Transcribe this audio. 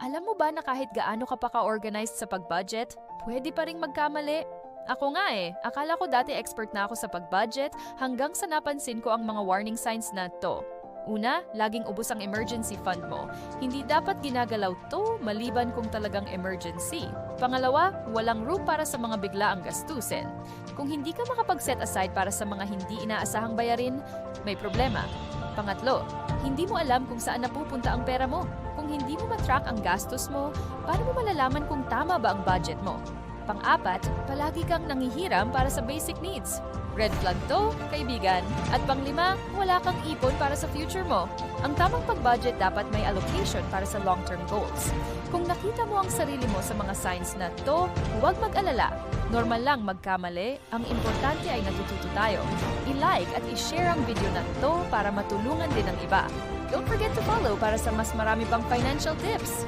Alam mo ba na kahit gaano ka pa ka-organized sa pag-budget, pwede pa ring magkamali? Ako nga eh, akala ko dati expert na ako sa pag-budget hanggang sa napansin ko ang mga warning signs na to. Una, laging ubos ang emergency fund mo. Hindi dapat ginagalaw to maliban kung talagang emergency. Pangalawa, walang room para sa mga biglaang gastusin. Kung hindi ka makapag-set aside para sa mga hindi inaasahang bayarin, may problema. Pangatlo, hindi mo alam kung saan napupunta ang pera mo. Kung hindi mo matrack ang gastos mo, paano mo malalaman kung tama ba ang budget mo? Pang-apat, palagi kang nangihiram para sa basic needs. Red flag to, kaibigan. At panglima, wala kang ipon para sa future mo. Ang tamang pag-budget dapat may allocation para sa long-term goals. Kung nakita mo ang sarili mo sa mga signs na to, huwag mag-alala. Normal lang magkamali, ang importante ay natututo tayo. I-like at i-share ang video na to para matulungan din ang iba. Don't forget to follow para sa mas marami pang financial tips.